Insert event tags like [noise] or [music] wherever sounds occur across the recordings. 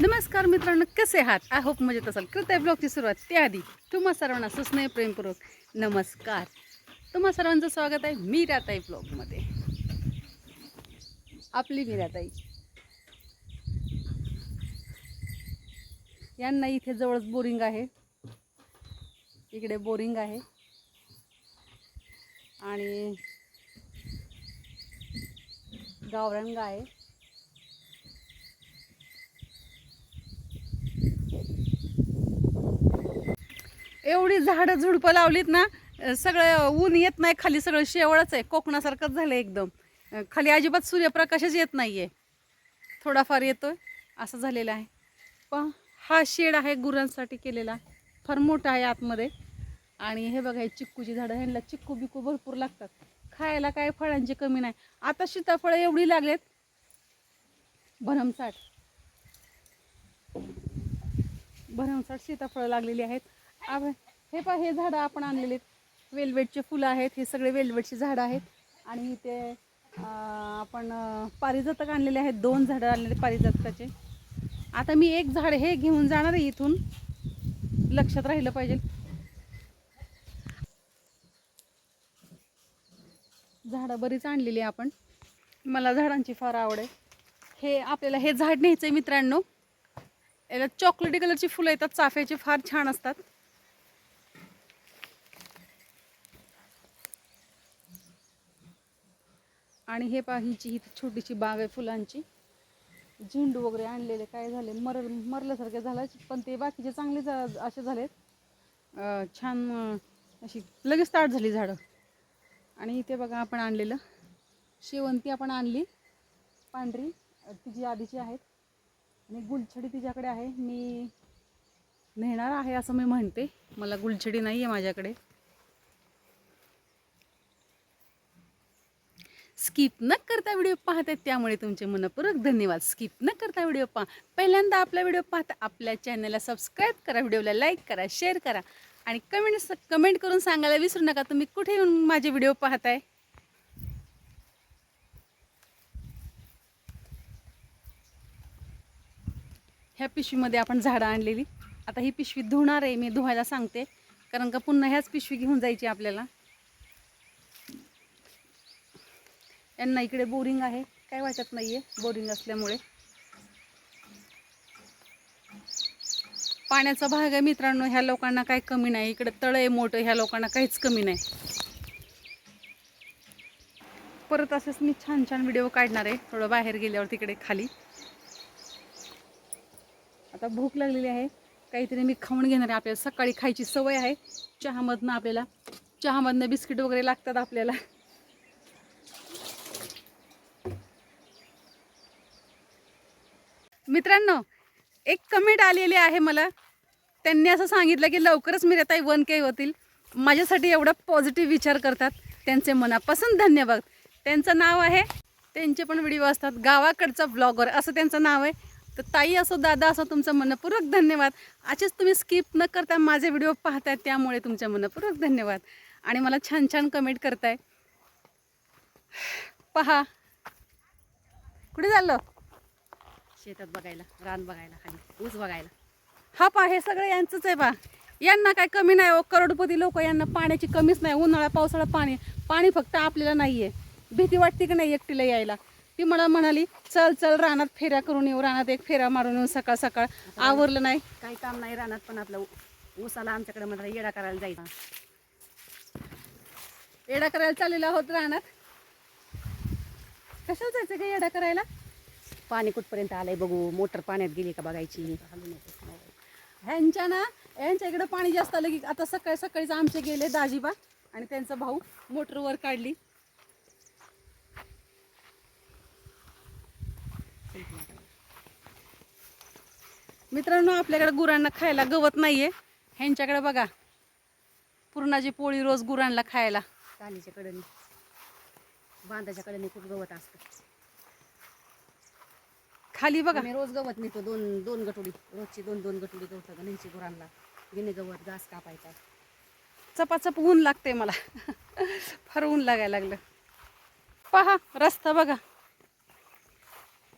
नमस्कार मित्रांनो कसे आहात? आय होप मजेत असाल. कृत्या ब्लॉगची सुरुवात त्याआधी तुम्हा सर्वांना सुस्नेह प्रेमपूर्वक नमस्कार. तुम्हा सर्वांचं स्वागत आहे मी राताई ब्लॉगमध्ये. आपली मीराताई. यांना इथे जवळच बोरिंग आहे. इकडे बोरिंग आहे. आणि गावरंग आहे. एवढी झाडं झुडपं लावलीत ना सगळं ऊन येत नाही खाली सगळं शेवळच आहे कोकणासारखंच झालं एकदम. खाली अजिबात सूर्यप्रकाशच येत नाही आहे थोडाफार येतोय असं झालेलं आहे. पण हा शेड आहे गुरांसाठी केलेला. फार मोठा आहे आतमध्ये. आणि हे बघा हे चिक्कूची झाडं ह्यांना चिक्कू बिक्कू भरपूर लागतात. खायला काय फळांची कमी नाही. आता सीताफळं एवढी लागलेत. भरमसाठ. भरमसाठ सीताफळं लागलेली आहेत. हे पहा हे झाडं आपण आणलेले आहेत वेलवेटचे फुलं आहेत हे सगळे वेलवेटची झाडं आहेत. आणि इथे आपण पारिजातक आणलेले आहेत. दोन झाडं आणलेले पारिजातकाचे. आता मी एक झाड हे घेऊन जाणार आहे इथून. लक्षात राहिलं पाहिजे. झाडं बरीच आणलेली आहे आपण. मला झाडांची फार आवड आहे. हे आपल्याला हे झाड न्यायचं आहे मित्रांनो. याला चॉकलेटी कलरची फुलं येतात चाफ्याची फार छान असतात. आणि हे पहा हिची ही छोटीशी बाग आहे फुलांची. झेंडू वगैरे आणलेले काय झाले मर मरल्यासारखे झालं पण ते बाकीचे चांगले झा- असे झालेत. छान अशी लगेच स्टार्ट झाली झाडं. आणि इथे बघा आपण आणलेलं शेवंती आपण आणली पांढरी तिची आधीची आहेत. आणि गुलछडी तिच्याकडे आहे. मी नेणार आहे असं मी म्हणते. मला गुलछडी नाही आहे माझ्याकडे. स्किप न करता व्हिडिओ पाहत आहेत त्यामुळे तुमचे मनपूर्वक धन्यवाद. स्किप न करता व्हिडिओ पहा. पहिल्यांदा आपला व्हिडिओ पाहता आपल्या चॅनलला सबस्क्राईब करा व्हिडिओला लाईक करा शेअर करा आणि कमेंट कमेंट करून सांगायला विसरू नका. तुम्ही कुठे येऊन माझे व्हिडिओ पाहताय? ह्या पिशवीमध्ये आपण झाडं आणलेली. आता ही पिशवी धुणार आहे मी धुवायला सांगते. कारण का पुन्हा ह्याच पिशवी घेऊन जायची आपल्याला. यांना इकडे बोरिंग आहे. काय वाटत नाही आहे बोरिंग असल्यामुळे. पाण्याचा भाग आहे मित्रांनो ह्या लोकांना काही कमी नाही. इकडे तळ आहे मोठं ह्या लोकांना काहीच कमी नाही. परत असेच मी छान छान व्हिडिओ काढणार आहे. थोडं बाहेर गेल्यावर तिकडे खाली. आता भूक लागलेली आहे. काहीतरी मी खाऊन घेणार आहे. आपल्याला सकाळी खायची सवय आहे. चहामधनं आपल्याला चहामधनं बिस्किट वगैरे लागतात आपल्याला. मित्रांनो एक कमेंट आलेली आहे मला. त्यांनी असं सांगितलं की लवकरच मिरताई वन के होतील. माझ्यासाठी एवढा पॉझिटिव्ह विचार करतात. त्यांचे मनापासून धन्यवाद. त्यांचं नाव आहे त्यांचे पण व्हिडिओ असतात गावाकडचा ब्लॉगर असं त्यांचं नाव आहे. तर ताई असो दादा असो तुमचं मनपूर्वक धन्यवाद. असेच तुम्ही स्किप न करता माझे व्हिडिओ पाहताय त्यामुळे तुमच्या मनपूर्वक धन्यवाद. आणि मला छान छान कमेंट करताय. पहा. कुठे झालं शेतात बघायला रान बघायला खाली ऊस बघायला. हा पा हे सगळं यांचंच आहे बा यांना काय कमी नाही हो करोडपती लोक यांना पाण्याची कमीच नाही उन्हाळा पावसाळा पाणी पाणी फक्त आपल्याला नाही आहे भीती वाटते की नाही एकटीला यायला? ती मला म्हणाली चल चल रानात फेऱ्या करून येऊ रानात एक फेरा मारून येऊ सकाळ सकाळ. आवरलं नाही. काही काम नाही रानात पण आपलं ऊसाला आमच्याकडे म्हणाला येडा करायला जायचा. येडा करायला चाललेला आहोत रानात. कशाला जायचं का येडा करायला? पाणी कुठपर्यंत आलंय बघू? मोटर पाण्यात गेली का बघायची? ह्यांच्या ना यांच्या इकडं पाणी जास्त आलं की आता सकाळी सकाळीच आमचे गेले दाजीबा आणि त्यांचा भाऊ मोटरवर काढली. मित्रांनो आपल्याकडे गुरांना खायला गवत नाहीये. ह्यांच्याकडे बघा. पुरणाची पोळी रोज गुरांना खायला. कालीच्या कडेने बांधाच्या कडेने खूप गवत असतं. खाली बघा. आम्ही रोज गवत नेतो दोन दोन गटोडी. रोजची दोन दोन गटोडी गवत न्यायची गुरांना. गिने गवत घास कापायचा. चपाचप ऊन लागते मला. [laughs] फार ऊन लागायला लागलं. पहा रस्ता बघा.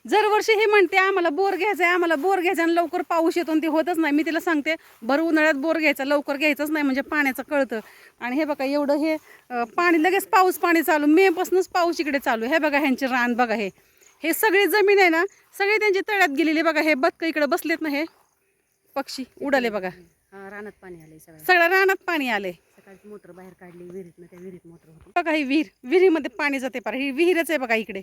दरवर्षी हे म्हणते आम्हाला बोर घ्यायचं आहे आम्हाला बोर घ्यायचा आणि लवकर पाऊस येतो आणि ते होतच नाही. मी तिला सांगते भर उन्हाळ्यात बोर घ्यायचा लवकर घ्यायचंच नाही म्हणजे पाण्याचं कळतं. आणि हे बघा एवढं हे पाणी लगेच पाऊस पाणी चालू. मेपासूनच पाऊस इकडे चालू. हे बघा ह्यांचे रान बघा हे. हे सगळी जमीन आहे ना सगळी त्यांची तळ्यात गेलेली बघा हे बदक इकडे बसलेत ना हे. पक्षी उडाले बघा. रानात पाणी सगळं सगळ्या रानात पाणी आले सकाळची मोटर बाहेर काढली विहिरीत त्या विहिरीत मोटर होती. बघा ही विहीर विहिरीमध्ये पाणी जाते पार. ही विहीरच आहे बघा इकडे.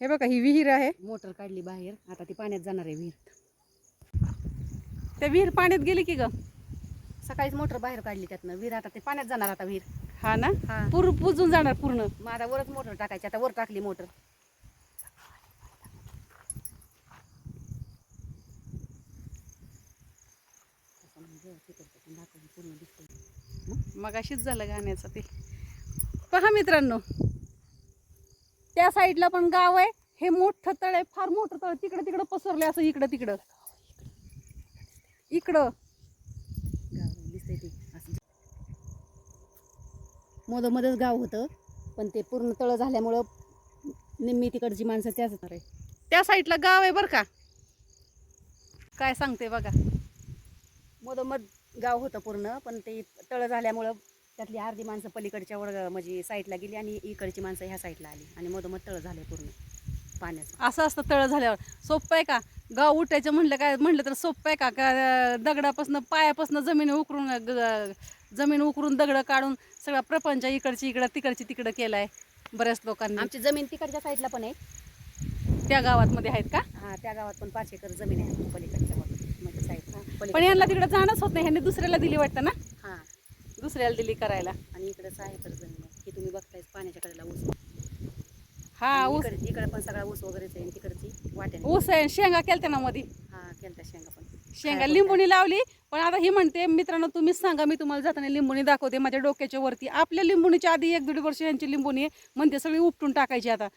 हे बघा ही विहीर आहे. मोटर काढली बाहेर आता ती पाण्यात जाणार आहे विहीर. त्या विहीर पाण्यात गेली की ग? सकाळीच मोटर बाहेर काढली त्यातनं. विहीर आता ते पाण्यात जाणार आता विहीर. हा ना? हा. पूर पुजून जाणार पूर्ण. मग आता वरच मोटर टाकायची आता वर टाकली मोटर. पूर्ण. मग अशीच झालं गाण्याचं ते. पहा मित्रांनो त्या साईडला पण गाव आहे. हे मोठं तळ आहे फार मोठं तळ. तिकडं तिकडं पसरले असं इकडं तिकडं. इकडं गाव दिसतंय ते असं मधोमधच गाव होतं पण ते पूर्ण तळ झाल्यामुळं निम्मी तिकडची माणसं त्याच आहे त्या साईडला गाव आहे बरं का? काय सांगते बघा. मधोमध गाव होतं पूर्ण पण ते तळ झाल्यामुळं त्यातली अर्धी माणसं पलीकडच्या वर म्हणजे साईडला गेली आणि इकडची माणसं ह्या साईडला आली आणि मधोमध तळ झाले पूर्ण पाण्याचं. असं असतं तळ झाल्यावर. सोपं आहे का? गाव उठायचं म्हणलं काय म्हणलं तर सोपं आहे का? का दगडापासून पायापासून जमीन उकरून जमीन उकरून दगडं काढून सगळा प्रपंच इकडची इकडं तिकडची तिकडं केलाय बऱ्याच लोकांनी. आमची जमीन तिकडच्या साईडला पण आहे. त्या गावात मध्ये आहेत का? हा त्या गावात पण पाच एकर जमीन आहे पलीकडच्या म्हणजे साईड. पण यांना तिकडे जाणंच होत नाही. ह्यांनी दुसऱ्याला दिली वाटतं ना? हा. दुसऱ्याला दिली करायला. आणि इकडे सहा एकर जमीन आहे. की तुम्ही बघताय पाण्याच्या कडेला ऊस. हा ऊस. इकडे इकडे पण सगळा ऊस वगैरेच आहे आणि तिकडची वाट्याने ऊस आहे शेंगा केलत्या ना मध्ये हा केलता शेंगा पण. शेंगा लिंबुणी लावली पण आता ही म्हणते मित्रांनो तुम्हीच सांगा मी तुम्हाला जाताना लिंबुणी दाखवते माझ्या डोक्याच्या वरती. आपल्या लिंबुणीच्या आधी एक दीड वर्ष यांची लिंबुणी आहे म्हणते सगळी उपटून टाकायची आता.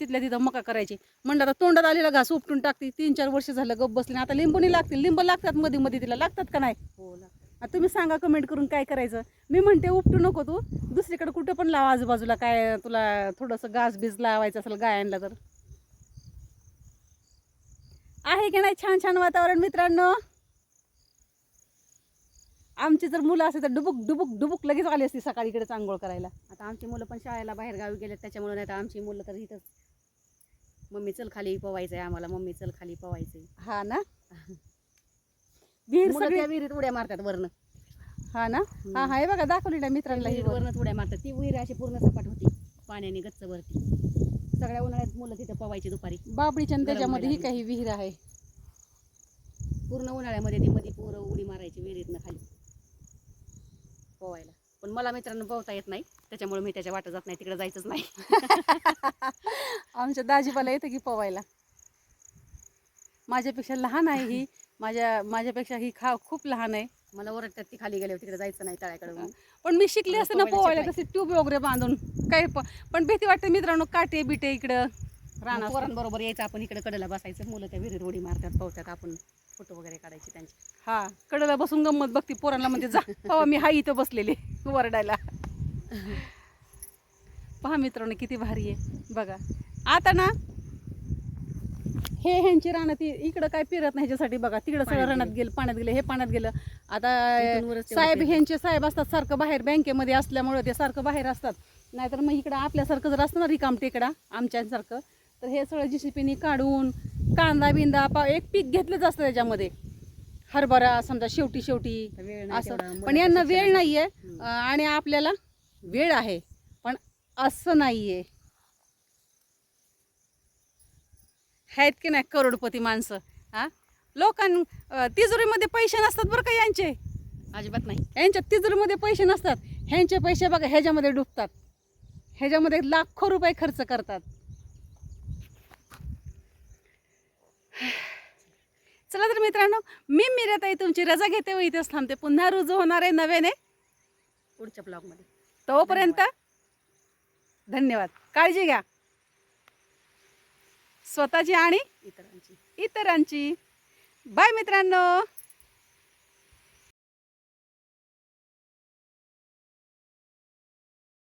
तिथल्या तिथं मका करायची. म्हणलं आता तोंडात आलेला घास उपटून टाकते तीन चार वर्ष झालं गप बसली आता लिंबुणी लागतील लिंब लागतात मध्ये मध्ये तिला लागतात का नाही? हो आता तुम्ही सांगा कमेंट करून काय करायचं? मी म्हणते उपटू नको तू दुसरीकडे कुठं पण लाव आजूबाजूला काय तुला थोडंसं घास बीज लावायचं असेल गायांना तर. आहे की नाही छान छान वातावरण मित्रांनो? आमची जर मुलं असते तर डुबुक डुबुक डुबुक लगेच आली असती सकाळी इकडे आंघोळ करायला. आता आमची मुलं पण शाळेला बाहेर गावी गेले त्याच्यामुळे नाही तर आमची मुलं तर इथंच. मम्मी चल खाली पवायचंय आम्हाला. मम्मी चल खाली पवायचंय. हा ना? [laughs] विहीर मुलं सगळी त्या विहिरीत उड्या मारतात वरनं. हा ना? हा हा हे बघा दाखवली ना मित्रांना ही विहिरीत वर. वरनच उड्या मारतात. ती विहीर अशी पूर्ण सपाट होती पाण्याने गच्च वरती सगळ्या उन्हाळ्यात मुलं तिथं पवायची दुपारी. आणि गरम त्याच्यामध्ये ही व्हायला काही विहीर आहे. पूर्ण उन्हाळ्यामध्ये ती मध्ये पोरं उडी मारायची विहिरीतनं खाली. पोवायला. पण मला मित्रांनो पोहता येत नाही त्याच्यामुळे मी त्याच्या वाटत जात नाही तिकडे जायचंच नाही. [laughs] आमच्या दाजीबाला येतं की पवायला. माझ्यापेक्षा लहान आहे ही. माझ्या माझ्यापेक्षा ही खा खूप लहान आहे. मला ओरडतात ती खाली गेल्यावर तिकडे जायचं नाही तळ्याकडे. पण मी शिकले असते ना पोवायला. कशी ट्यूब वगैरे बांधून. काही पण पण भीती वाटते मित्रांनो काटे बिटे इकडं मग राहणार पोरांबरोबर यायचं आपण इकडे कडेला बसायचं. मुलं त्या विहिरीत उडी मारतात पोहतात आपण. फोटो वगैरे काढायचे त्यांचे. हा कडेला बसून गंमत बघते पोरांना म्हणजे जा पहा मी हाय इथं बसलेले वरडायला. पहा मित्रांनो किती भारी आहे. बघा आता ना हे ह्यांची रानं ती इकडं काय फिरत नाही ह्याच्यासाठी बघा. तिकडं सगळं रानात गेले. पाण्यात गेलं हे पाण्यात गेलं. आता साहेब. ह्यांचे साहेब असतात सारखं बाहेर बँकेमध्ये असल्यामुळे ते सारखं बाहेर असतात. नाहीतर मग इकडं आपल्यासारखं जर असतं ना रिकाम टेकडा आमच्यासारखं. तर हे सगळं जीसीपीनी काढून कांदा बिंदा पा एक पीक घेतलंच असतं त्याच्यामध्ये. हरभरा समजा शेवटी शेवटी नाही असं. पण यांना वेळ हम्म. अं, आणि आपल्याला वेळ आहे. पण असं नाहीये. आहेत की नाही करोडपती माणसं? हा? लोकां तिजोरीमध्ये पैसे नसतात बरं का यांचे? अजिबात नाही. यांच्या तिजोरीमध्ये पैसे नसतात. ह्यांचे पैसे बघा ह्याच्यामध्ये डुबतात. ह्याच्यामध्ये लाखो रुपये खर्च करतात. चला तर मित्रांनो मी मिरताई तुमची रजा घेते व इथेच थांबते. पुन्हा रुजू होणार आहे नव्याने. पुढच्या ब्लॉगमध्ये. तोपर्यंत धन्यवाद. काळजी घ्या. स्वतःची आणि इतरांची. इतरांची. बाय मित्रांनो.